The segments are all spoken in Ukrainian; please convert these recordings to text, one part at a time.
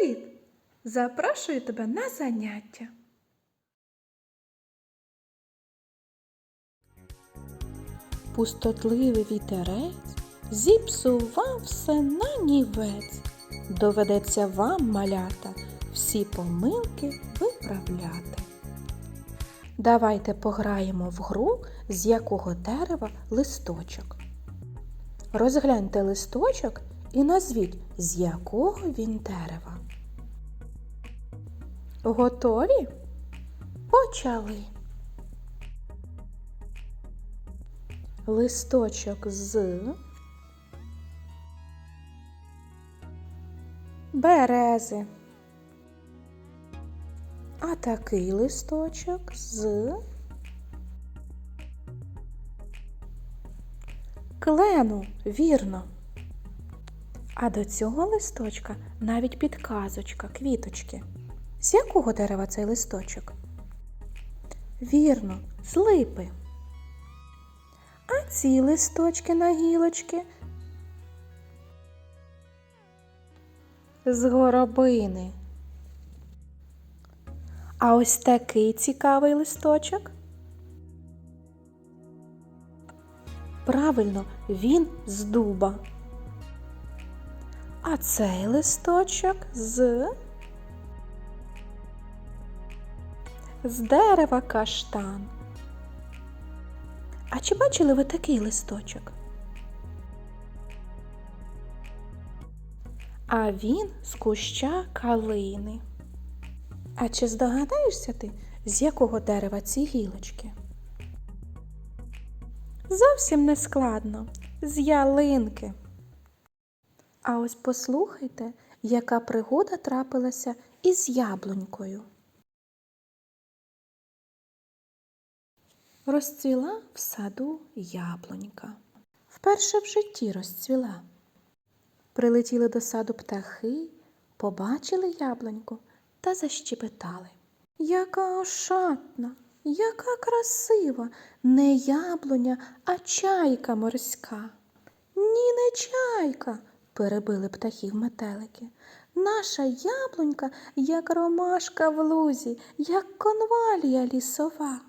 Привіт! Запрошую тебе на заняття. Пустотливий вітерець зіпсував все на нівець. Доведеться вам, малята, всі помилки виправляти. Давайте пограємо в гру, з якого дерева листочок. Розгляньте листочок і назвіть, з якого він дерева. Готові? Почали. Листочок з берези. А такий листочок з клену, вірно. А до цього листочка навіть підказочка, квіточки. З якого дерева цей листочок? Вірно, з липи. А ці листочки на гілочки з горобини. А ось такий цікавий листочок. Правильно, він з дуба. А цей листочок з з дерева каштан. А чи бачили ви такий листочок? А він з куща калини. А чи здогадаєшся ти, з якого дерева ці гілочки? Зовсім не складно, з ялинки. А ось послухайте, яка пригода трапилася із яблунькою. Розцвіла в саду яблунька. Вперше в житті розцвіла. Прилетіли до саду птахи, побачили яблуньку та защебетали. Яка ошатна, яка красива, не яблуня, а чайка морська. Ні, не чайка, перебили птахів метелики. Наша яблунька, як ромашка в лузі, як конвалія лісова.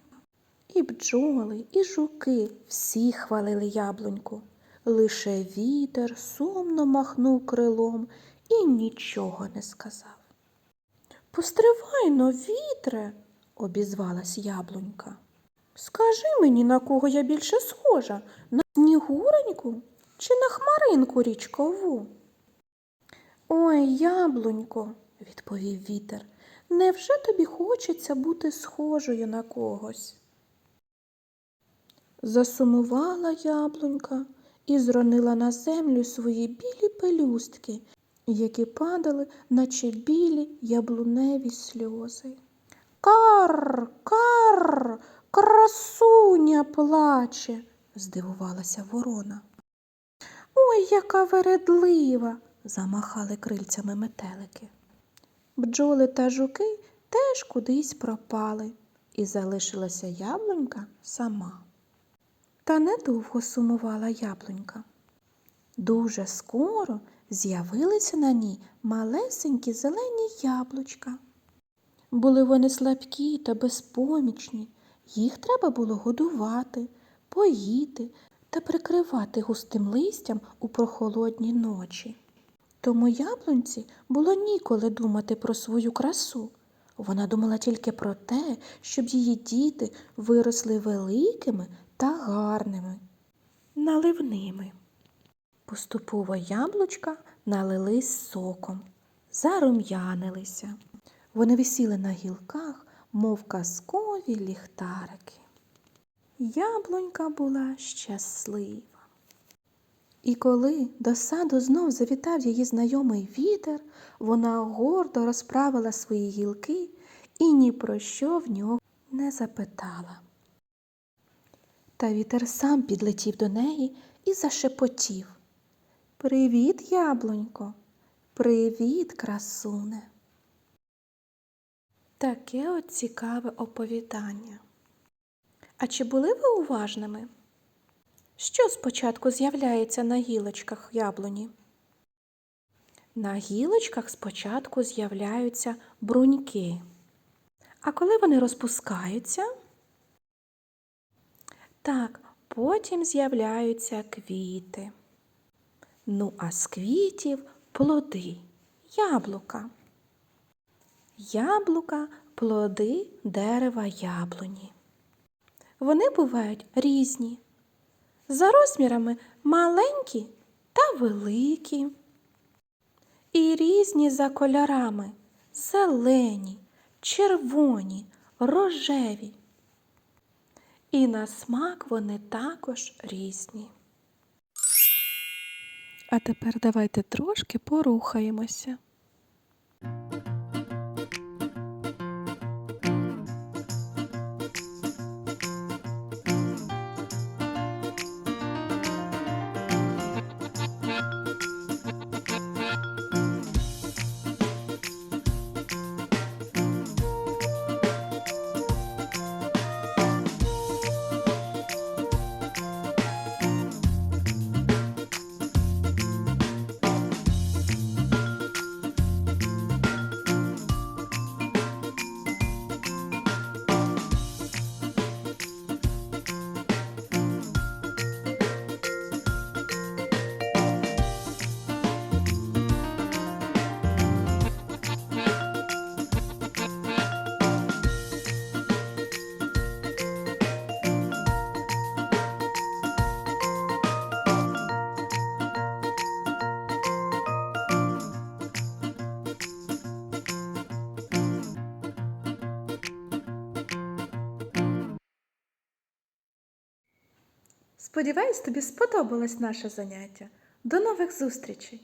І бджоли, і жуки всі хвалили яблуньку. Лише вітер сумно махнув крилом і нічого не сказав. Постривай но, вітре, обізвалась яблунька. Скажи мені, на кого я більше схожа, на снігуреньку чи на хмаринку річкову? Ой, яблунько, відповів вітер, невже тобі хочеться бути схожою на когось? Засумувала яблунька і зронила на землю свої білі пелюстки, які падали, наче білі яблуневі сльози. Кар, кар, красуня плаче, здивувалася ворона. Ой, яка вередлива, замахали крильцями метелики. Бджоли та жуки теж кудись пропали, і залишилася яблунька сама. Та недовго сумувала яблунька. Дуже скоро з'явилися на ній малесенькі зелені яблучка. Були вони слабкі та безпомічні, їх треба було годувати, поїти та прикривати густим листям у прохолодні ночі. Тому яблунці було ніколи думати про свою красу. Вона думала тільки про те, щоб її діти виросли великими та гарними, наливними. Поступово яблучка налились соком, зарум'янилися. Вони висіли на гілках, мов казкові ліхтарики. Яблунька була щаслива. І коли до саду знов завітав її знайомий вітер, вона гордо розправила свої гілки і ні про що в нього не запитала. Та вітер сам підлетів до неї і зашепотів. Привіт, яблунько, привіт, красуне. Таке от цікаве оповідання. А чи були ви уважними? Що спочатку з'являється на гілочках яблуні? На гілочках спочатку з'являються бруньки. А коли вони розпускаються, так, потім з'являються квіти. Ну, а з квітів плоди, яблука. Яблука плоди дерева яблуні. Вони бувають різні, за розмірами маленькі та великі. І різні за кольорами зелені, червоні, рожеві. І на смак вони також різні. А тепер давайте трошки порухаємося. Сподіваюсь, тобі сподобалось наше заняття. До нових зустрічей!